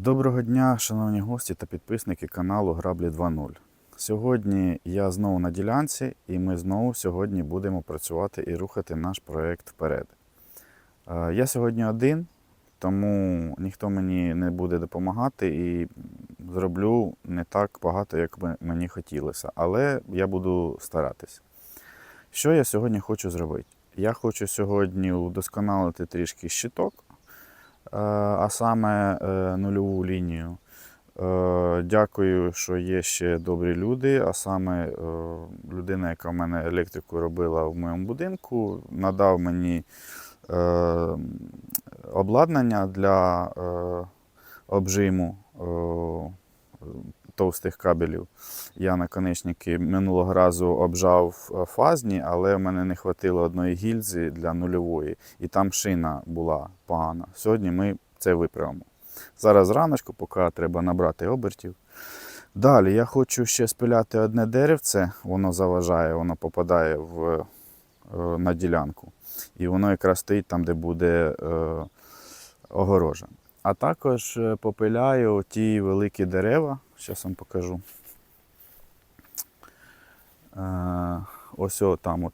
Доброго дня, шановні гості та підписники каналу Граблі 2.0. Сьогодні я знову на ділянці, і ми знову сьогодні будемо працювати і рухати наш проєкт вперед. Е, Я сьогодні один, тому ніхто мені не буде допомагати і зроблю не так багато, як би мені хотілося, але я буду старатись. Що я сьогодні хочу зробити? Я хочу сьогодні удосконалити трішки щиток, а саме е, нульову лінію. Е, Дякую, що є ще добрі люди, а саме е, людина, яка в мене електрику робила в моєму будинку, надав мені е, обладнання для е, обжиму е, товстих кабелів. Я наконечники минулого разу обжав е, фазні, але в мене не хватило одної гільзи для нульової, і там шина була погана. Сьогодні ми це виправимо. Зараз раночку, поки треба набрати обертів. Далі я хочу ще спиляти одне деревце, воно заважає, воно попадає в, е, на ділянку. І воно якраз стоїть там, де буде е, огорожа. А також е, попиляю ті великі дерева, зараз вам покажу. Е, ось там от.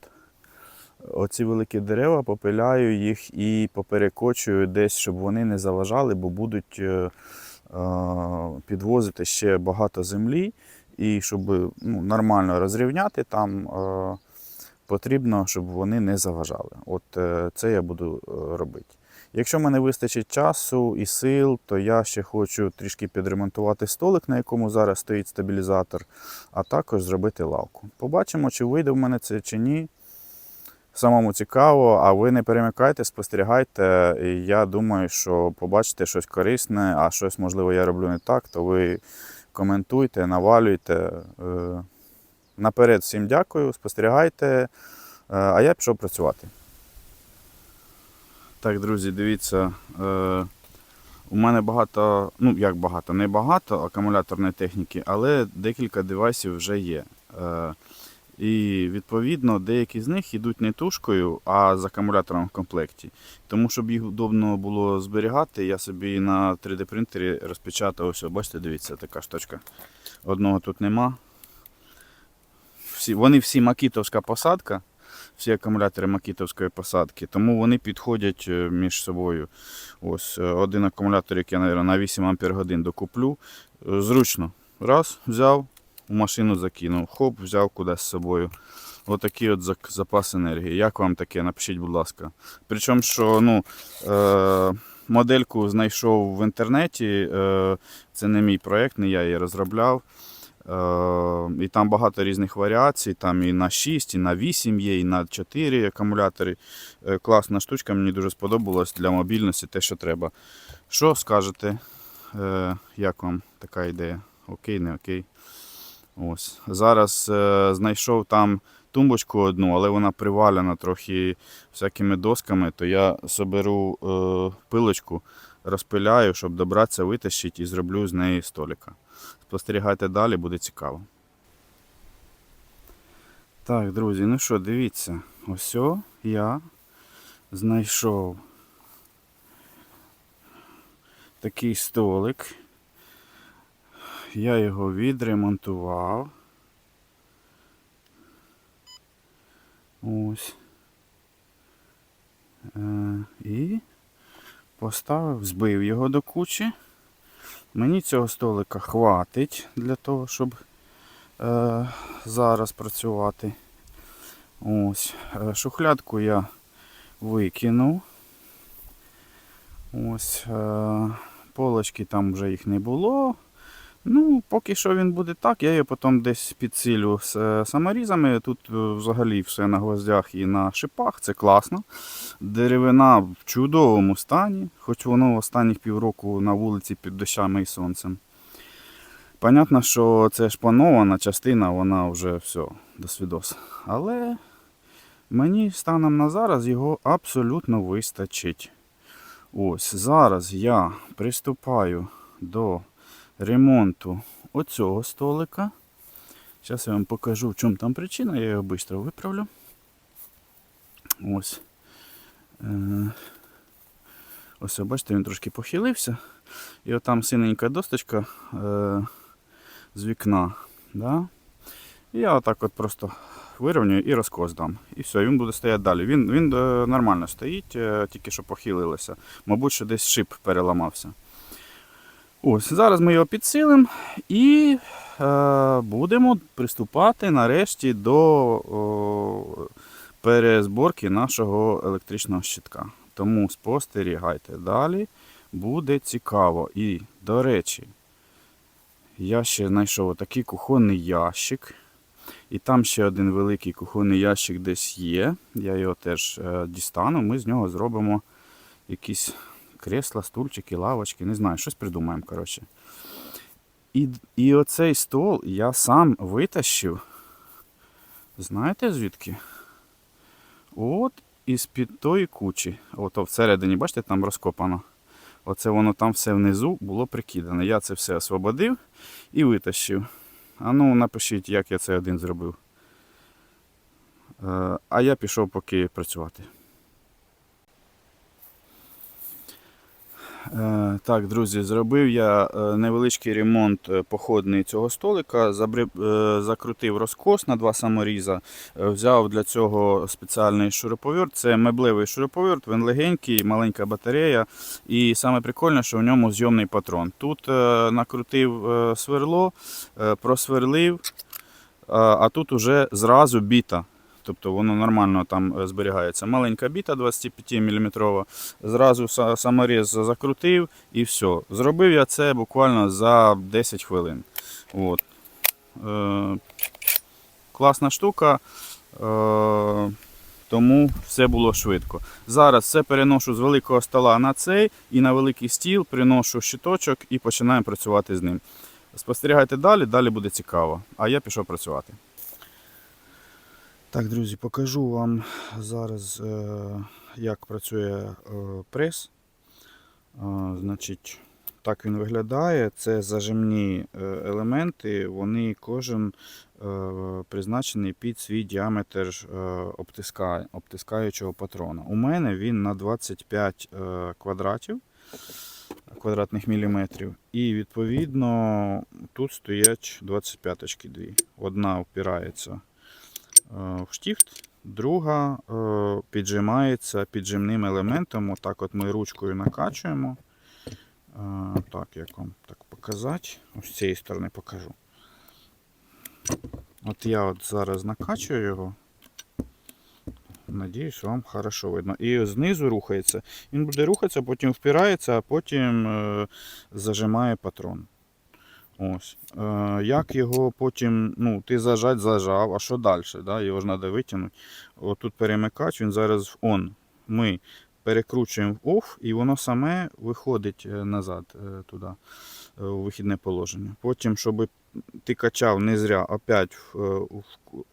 Оці великі дерева попиляю їх і поперекочую десь, щоб вони не заважали, бо будуть е, підвозити ще багато землі. І щоб ну, нормально розрівняти, там потрібно, щоб вони не заважали. От це я буду робити. Якщо в мене вистачить часу і сил, то я ще хочу трішки підремонтувати столик, на якому зараз стоїть стабілізатор, а також зробити лавку. Побачимо, чи вийде в мене це чи ні. Самому цікаво, а ви не перемикайте, спостерігайте. І я думаю, що побачите щось корисне, а щось, можливо, я роблю не так, то ви коментуйте, навалюйте. Е, Наперед всім дякую, спостерігайте, е, а я пішов працювати. Так, друзі, дивіться. Е, у мене багато, ну як багато, не багато акумуляторної техніки, але декілька девайсів вже є. Е, і відповідно деякі з них йдуть не тушкою, а з акумулятором в комплекті. Тому, щоб їх удобно було зберігати, я собі на 3D принтері розпечатав ось, бачите, дивіться, така штучка. Одного тут нема. Всі, вони всі макітовська посадка, всі акумулятори макітовської посадки, тому вони підходять е, між собою. Ось е, один акумулятор, який я, на 8 Ампер годин докуплю. Е, Зручно. Раз, взяв, у машину закинув, хоп, взяв кудись з собою. Отакий от запас енергії. Як вам таке? Напишіть, будь ласка. Причому, що ну, е, модельку знайшов в інтернеті. Е, це не мій проєкт, не я її розробляв. Е, і там багато різних варіацій, там і на 6, і на 8 є, і на 4 акумулятори. Е, класна штучка, мені дуже сподобалась для мобільності, те, що треба. Що скажете? Е, як вам така ідея? Окей, не окей. Ось. Зараз знайшов там тумбочку одну, але вона привалена трохи всякими досками, то я соберу пилочку, розпиляю, щоб добратися, витащити і зроблю з неї столика. Спостерігайте далі, буде цікаво. Так, друзі, ну що, дивіться, ось я знайшов такий столик. Я його відремонтував. Ось. Е, і поставив, збив його до кучі. Мені цього столика хватить для того, щоб е, зараз працювати. Ось. Е, Шухлядку я викинув. Ось. Е, полочки там вже їх не було. Ну, поки що він буде так, я його потім десь підсилю з е, саморізами. Тут е, взагалі все на гвоздях і на шипах, це класно. Деревина в чудовому стані, хоч воно останніх півроку на вулиці під дощами і сонцем. Понятно, що це шпанована частина, вона вже все, до. Але мені станом на зараз його абсолютно вистачить. Ось зараз я приступаю до ремонту оцього столика. Зараз я вам покажу, в чому там причина, я його швидко виправлю. Ось. Е, Ось, бачите, він трошки похилився. І отам синенька досточка е, з вікна. І я отак от просто вирівнюю і розкос дам. І все, він буде стояти далі. Він, е, нормально стоїть, тільки що похилилося. Мабуть, що десь шип переламався. Ось, зараз ми його підсилимо і е, будемо приступати нарешті до о, перезборки нашого електричного щитка. Тому спостерігайте далі, буде цікаво. І, до речі, я ще знайшов отакий кухонний ящик. І там ще один великий кухонний ящик десь є. Я його теж е, дістану. Ми з нього зробимо якісь кресла, стульчики, лавочки, не знаю, щось придумаємо, коротше. І, і оцей стол я сам витащив. Знаєте звідки? От із-під тої кучі. Ото всередині, бачите, там розкопано. Оце воно там все внизу було прикидане. Я це все освободив і витащив. А ну, напишіть, як я це один зробив. Е, А я пішов поки працювати. Так, друзі, зробив я е, невеличкий ремонт е, походний цього столика. Е, Закрутив розкос на два саморіза. Е, Взяв для цього спеціальний шуруповерт. Це меблевий шуруповерт, він легенький, маленька батарея. І саме прикольне, що в ньому зйомний патрон. Тут е, накрутив е, сверло, е, просверлив, а тут уже зразу біта. Тобто воно нормально там е, зберігається. Маленька біта 25 мм. Зразу саморіз закрутив і все. Зробив я це буквально за 10 хвилин. От. Е, класна штука. Е, тому все було швидко. Зараз все переношу з великого стола на цей і на великий стіл приношу щиточок і починаємо працювати з ним. Спостерігайте далі, далі буде цікаво. А я пішов працювати. Так, друзі, покажу вам зараз, е, як працює е, прес. Е, Значить, так він виглядає. Це зажимні елементи, вони кожен призначений під свій діаметр обтискаючого патрона. У мене він на 25 е, квадратів, квадратних міліметрів. І відповідно тут стоять 25 дві. Одна впирається в штифт, друга е, піджимається піджимним елементом. Отак от ми ручкою накачуємо. Е, Так, як вам так показати? Ось з цієї сторони покажу. От я от зараз накачую його. Надіюсь, вам хорошо видно. І знизу рухається. Він буде рухатися, потім впирається, а потім е, зажимає патрон. Ось. Е, як його потім, ну, ти зажать, зажав, а що далі? Да? Його ж треба витягнути. Отут перемикач, він зараз в on. Ми перекручуємо в off, і воно саме виходить е, назад е, туди, у вихідне положення. Потім, щоб ти качав не зря, опять в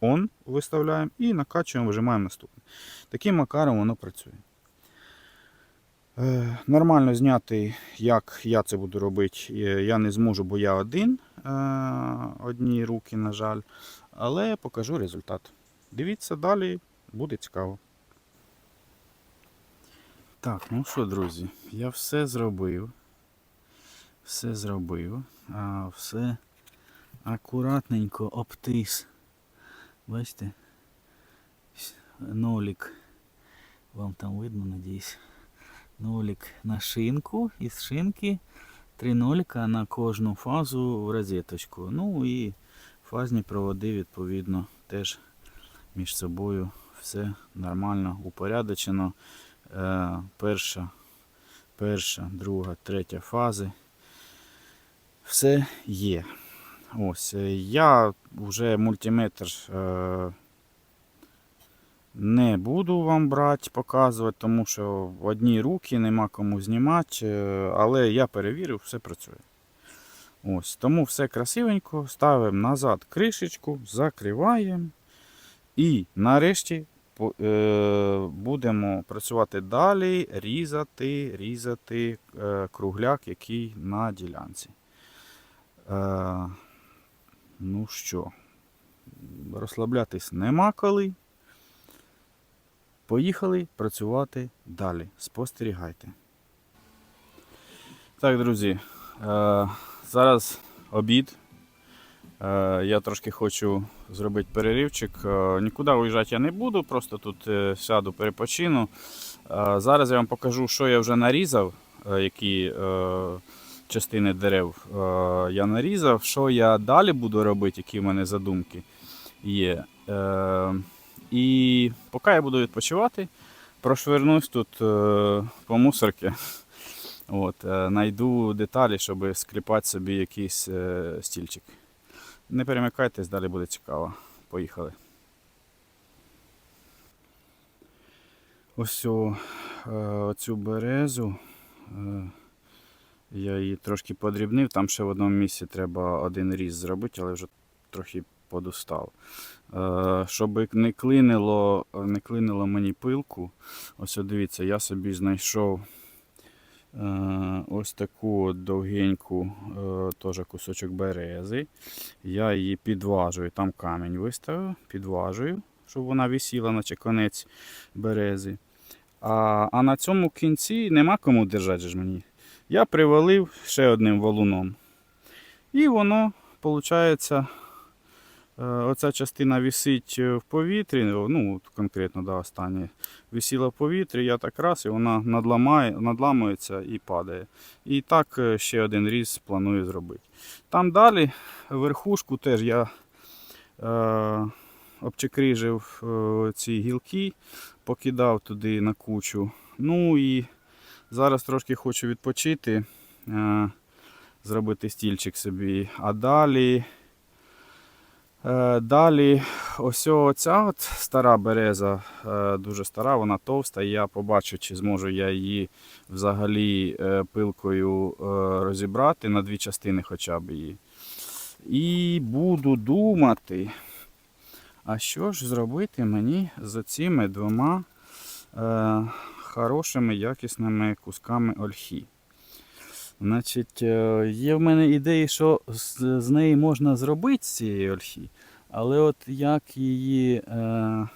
on виставляємо і накачуємо, вижимаємо наступне. Таким макаром воно працює. Е, Нормально зняти, як я це буду робити, е, я не зможу, бо я один, е, одні руки, на жаль. Але покажу результат. Дивіться далі, буде цікаво. Так, ну що, друзі, я все зробив. Все зробив. А, все акуратненько обтис. Бачите? Нолік. Вам там видно, надіюсь. Нолік на шинку. Із шинки три ноліка на кожну фазу в розеточку. Ну і фазні проводи, відповідно, теж між собою все нормально упорядочено. Е, перша, перша, друга, третя фази. Все є. Ось, е, я вже мультиметр е, не буду вам брати, показувати, тому що в одні руки нема кому знімати, е, але я перевірив, все працює. Ось, тому все красивенько, ставимо назад кришечку, закриваємо. І нарешті е, будемо працювати далі, різати, різати е, кругляк, який на ділянці. Ну що, розслаблятись нема коли. Поїхали працювати далі. Спостерігайте. Так, друзі, е, зараз обід. Е, я трошки хочу зробити переривчик. Е, нікуди виїжджати я не буду, просто тут сяду, перепочину. Зараз я вам покажу, що я вже нарізав, які частини дерев я нарізав, що я далі буду робити, які в мене задумки є. І поки я буду відпочивати, прошвернусь тут е, по мусорки. От, е, найду деталі, щоб скліпати собі якийсь е, стільчик. Не перемикайтесь, далі буде цікаво. Поїхали. Ось оцю березу. Я її трошки подрібнив. Там ще в одному місці треба один різ зробити, але вже трохи подустав. Е, Щоб не клинило, не клинило мені пилку. Ось дивіться, я собі знайшов е, ось таку от довгеньку е, теж кусочок берези. Я її підважую, там камінь виставив, підважую, щоб вона висіла, наче конець берези. А, а на цьому кінці нема кому держати ж мені. Я привалив ще одним валуном. І воно, виходить, оця частина висить в повітрі, ну конкретно да, останнє, висіла в повітрі, я так раз, і вона надламає, надламується і падає. І так е, ще один різ планую зробити. Там далі верхушку теж я е, обчекрижив е, ці гілки, покидав туди на кучу. Ну і зараз трошки хочу відпочити, е, зробити стільчик собі. А далі. Е, Далі ось оця от стара береза, е, дуже стара, вона товста. Я побачу, чи зможу я її взагалі е, пилкою розібрати на дві частини хоча б її. І буду думати, а що ж зробити мені з цими двома хорошими якісними кусками ольхи. Значить, е, є в мене ідеї, що з, з неї можна зробити з цієї ольхи, але от як її, е,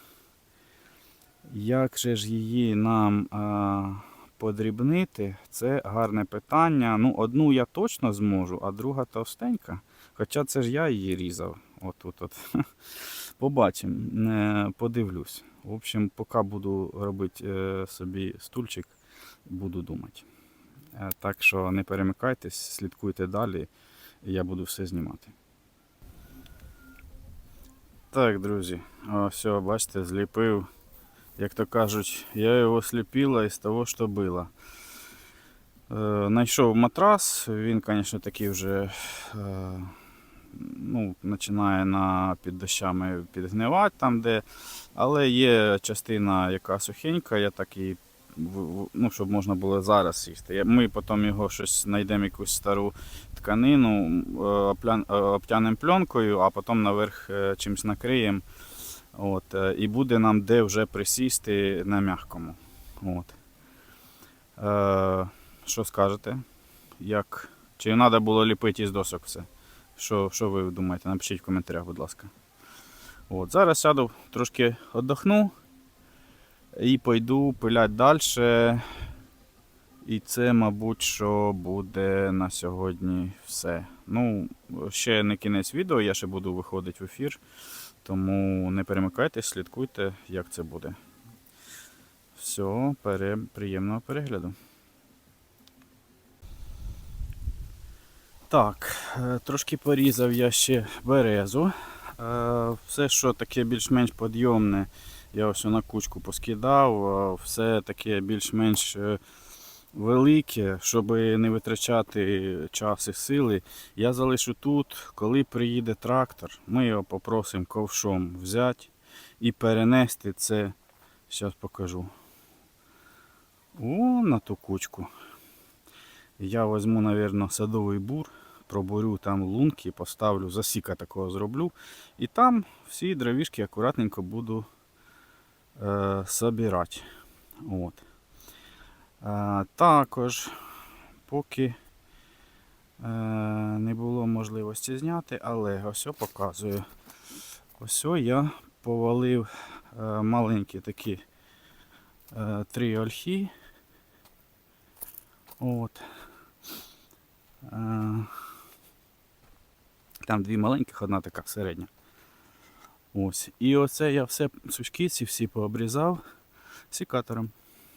як же ж її нам е, подрібнити, це гарне питання. Ну, одну я точно зможу, а друга товстенька. Хоча це ж я її різав. От, от, от. Побачимо, е, подивлюсь. В общем, поки буду робити е, собі стульчик, буду думати. Е, Так що не перемикайтесь, слідкуйте далі, і я буду все знімати. Так, друзі, все, бачите, зліпив. Як то кажуть, я його сліпила із того, що було. Е, Найшов матрас, він, звісно, такий вже е, ну, починає на, під дощами підгнивати там, де. Але є частина, яка сухенька, я так в- ну, щоб можна було зараз сісти. Ми потім його щось знайдемо якусь стару тканину, е, е, обтянемо пленкою, а потім наверх е, чимось накриємо. От, і буде нам де вже присісти на м'якому. От. Е, що скажете? Як? Чи треба було ліпити із досок все? Що, що ви думаєте? Напишіть в коментарях, будь ласка. От, зараз сяду, трошки віддохну і пойду пиляти далі. І це, мабуть, що буде на сьогодні все. Ну, ще не кінець відео, я ще буду виходити в ефір. Тому не перемикайтесь, слідкуйте, як це буде. Все, пере... приємного перегляду. Так, е, трошки порізав я ще березу. Е, Все, що таке більш-менш підйомне, я ось на кучку поскидав. Все таке більш-менш е, велике, щоб не витрачати час і сили. Я залишу тут, коли приїде трактор, ми його попросимо ковшом взяти і перенести це. Зараз покажу. О, на ту кучку. Я візьму, мабуть, садовий бур, пробурю там лунки, поставлю, засіка такого зроблю. І там всі дровішки акуратненько буду собирати. От. Е, також, поки е, не було можливості зняти, але ось показую. Ось я повалив е, маленькі такі е, три ольхи. От. Е, Там дві маленьких, одна така середня. Ось. І оце я все сучки ці всі пообрізав сікатором.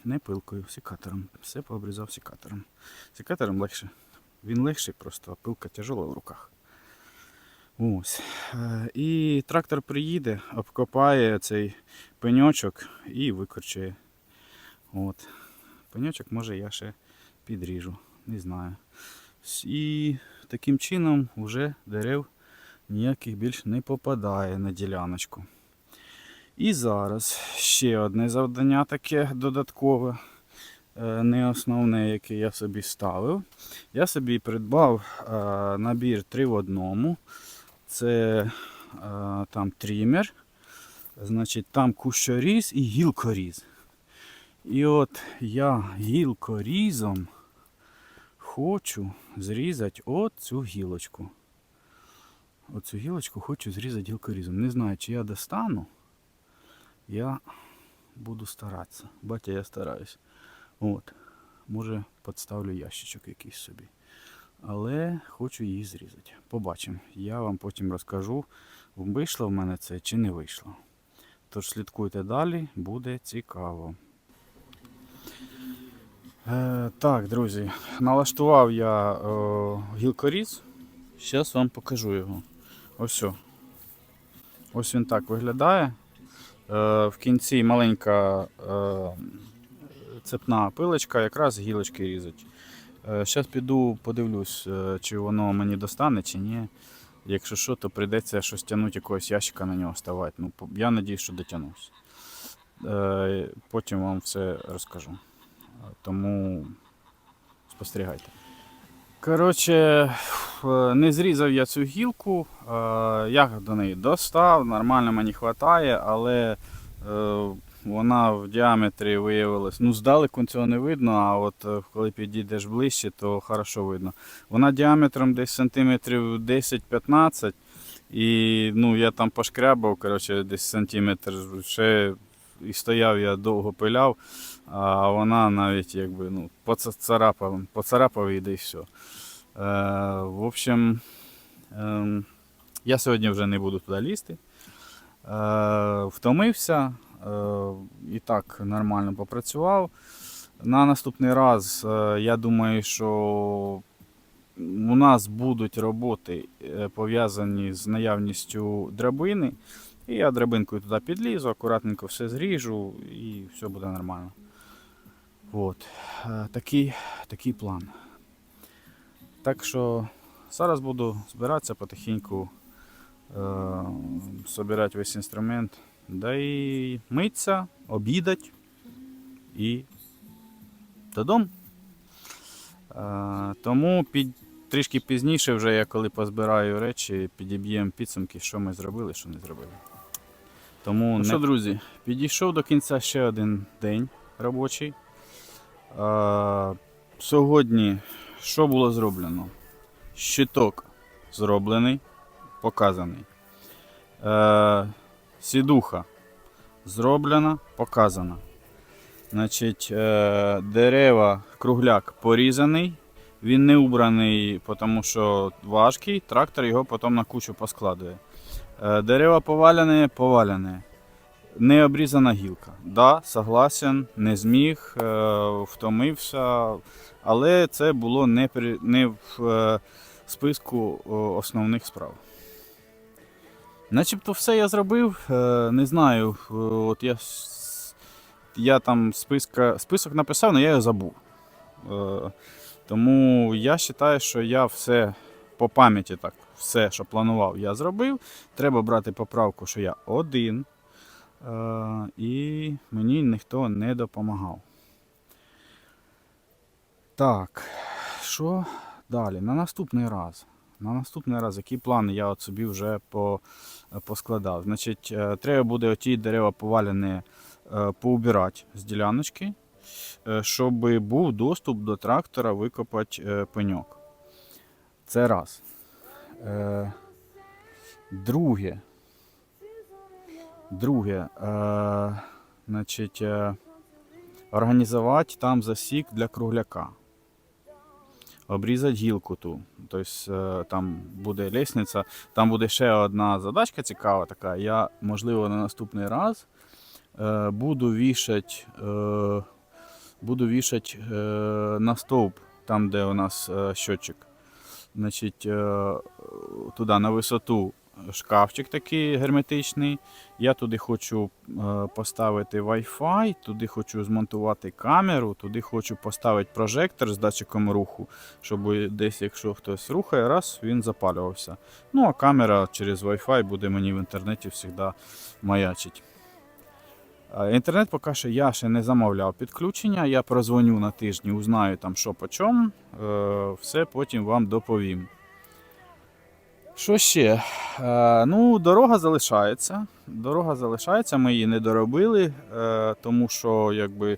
Не пилкою, сікатором. Все пообрізав сікатором. Сікатором легше. Він легший просто, а пилка тяжела в руках. Ось. Е, І трактор приїде, обкопає цей пеньочок і викорчує. От. Пеньочок може я ще підріжу, не знаю. І таким чином вже дерев ніяких більш не попадає на діляночку. І зараз ще одне завдання таке додаткове, е, не основне, яке я собі ставив. Я собі придбав е, набір 3 в одному. Це е, там трімер, значить, там кущоріз і гілкоріз. І от я гілкорізом хочу зрізати оцю гілочку. Оцю гілочку хочу зрізати гілкорізом. Не знаю, чи я достану. Я буду старатися. Батя, я стараюсь. От. Може, підставлю ящичок якийсь собі. Але хочу її зрізати. Побачимо. Я вам потім розкажу, вийшло в мене це чи не вийшло. Тож слідкуйте далі, буде цікаво. Е, так, друзі, налаштував я е, гілкоріз. Зараз вам покажу його. Ось. Ось він так виглядає. Е, в кінці маленька е, цепна пилочка, якраз гілочки різать. Зараз піду подивлюсь, е, чи воно мені достане, чи ні. Якщо що, то прийдеться щось тягнути, якогось ящика на нього ставати. Ну, я сподіваюся, що дотягнусь. Е, Потім вам все розкажу. Тому спостерігайте. Коротше, е, не зрізав я цю гілку, е, я до неї достав, нормально мені вистачає, але е, вона в діаметрі виявилась. Ну, здалеку цього не видно, а от коли підійдеш ближче, то хорошо видно. Вона діаметром десь сантиметрів 10-15. І ну, я там пошкрябав, коротше, десь сантиметр ще і стояв я довго пиляв, а вона навіть якби ну, поцарапав, поцарапав і да і все. Е, в общем, е, я сьогодні вже не буду туди лізти. Е, втомився е, і так нормально попрацював. На наступний раз е, я думаю, що у нас будуть роботи е, пов'язані з наявністю драбини. І я драбинкою туди підлізу, акуратненько все зріжу і все буде нормально. От. Е, Такий, такий план. Так що зараз буду збиратися потихеньку, е, собирати весь інструмент, да і митися, обідати і додому. Е, тому під, трішки пізніше, вже я коли позбираю речі, підіб'ємо підсумки, що ми зробили, що не зробили. Тому ну, що, друзі, підійшов до кінця ще один день робочий. Е, сьогодні що було зроблено? Щиток зроблений, показаний. Е, сідуха зроблена, показана. Значить, е, дерева, кругляк порізаний. Він не убраний, тому що важкий, трактор його потім на кучу поскладує. Е, Дерева поваляне, поваляне. Не обрізана гілка. Да, согласен, не зміг, е, втомився, але це було не, не в е, списку основних справ. Начебто все я зробив, е, не знаю. е, От я, я там списка, список написав, але я його забув. Е, Тому я вважаю, що я все по пам'яті так, все, що планував, я зробив. Треба брати поправку, що я один. Е, І мені ніхто не допомагав. Так, що далі? На наступний раз. На наступний раз, які плани я от собі вже по, поскладав. Значить, е, треба буде оті дерева повалені е, поубирати з діляночки, щоб був доступ до трактора викопати пеньок. Це раз. Друге. Друге. Е, значить, е, організувати там засік для кругляка. обрізати гілку ту. Тобто там буде лісниця, там буде ще одна задачка цікава така. Я, можливо, на наступний раз е, буду вішати, е, буду вішать е, на стовп, там, де у нас е, щотчик. Значить, е, туди на висоту шкафчик такий герметичний. Я туди хочу е, поставити Wi-Fi, туди хочу змонтувати камеру, туди хочу поставити прожектор з датчиком руху, щоб десь, якщо хтось рухає, раз він запалювався. Ну а камера через Wi-Fi буде мені в інтернеті завжди маячить. Інтернет поки що я ще не замовляв підключення. Я прозвоню на тижні, узнаю там що по чому. Е, Все потім вам доповім. Що ще? Е, ну, дорога залишається. Дорога залишається, ми її не доробили, е, тому що якби е,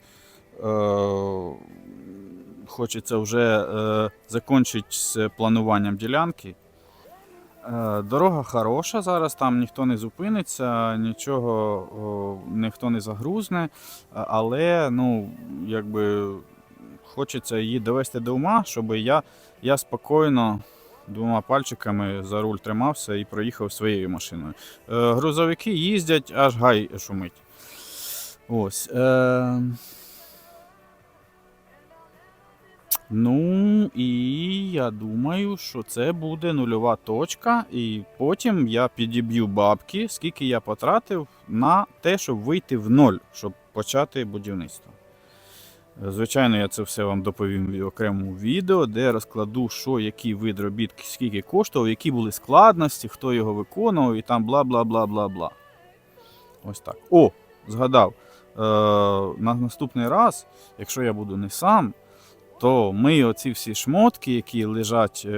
хочеться вже е, закінчити з плануванням ділянки. Е, Дорога хороша зараз, там ніхто не зупиниться, нічого о, ніхто не загрузне, але ну, якби хочеться її довести до ума, щоб я, я спокійно двома пальчиками за руль тримався і проїхав своєю машиною. Е, грузовики їздять, аж гай шумить. Ось. Е... Ну і я думаю, що це буде нульова точка, і потім я підіб'ю бабки, скільки я потратив на те, щоб вийти в ноль, щоб почати будівництво. Звичайно, я це все вам доповім в окремому відео, де розкладу, що який вид робіт, скільки коштував, які були складності, хто його виконував, і там бла бла бла бла бла. Ось так. О, згадав. Е, на наступний раз, якщо я буду не сам, то ми оці всі шмотки, які лежать е,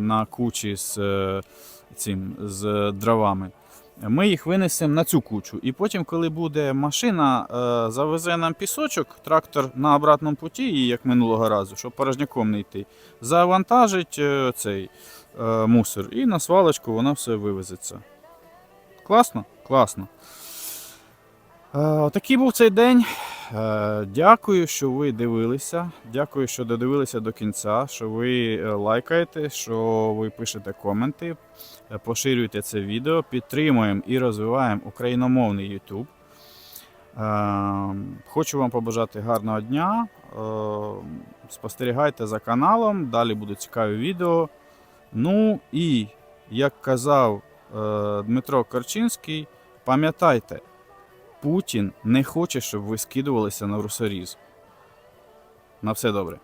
на кучі з, е, цим, з дровами, ми їх винесемо на цю кучу. І потім, коли буде машина, е, завезе нам пісочок, трактор на обратному путі, як минулого разу, щоб порожняком не йти, завантажить е, цей е, мусор, і на свалочку воно все вивезеться. Класно? Класно. Такий був цей день. Е, Дякую, що ви дивилися. Дякую, що додивилися до кінця, що ви е, лайкаєте, що ви пишете коменти, е, поширюєте це відео, підтримуємо і розвиваємо україномовний YouTube. Хочу вам побажати гарного дня. Спостерігайте за каналом, далі будуть цікаві відео. Ну і, як казав Дмитро Корчинський, пам'ятайте, Путін не хоче, щоб ви скидувалися на русоріз. На все добре.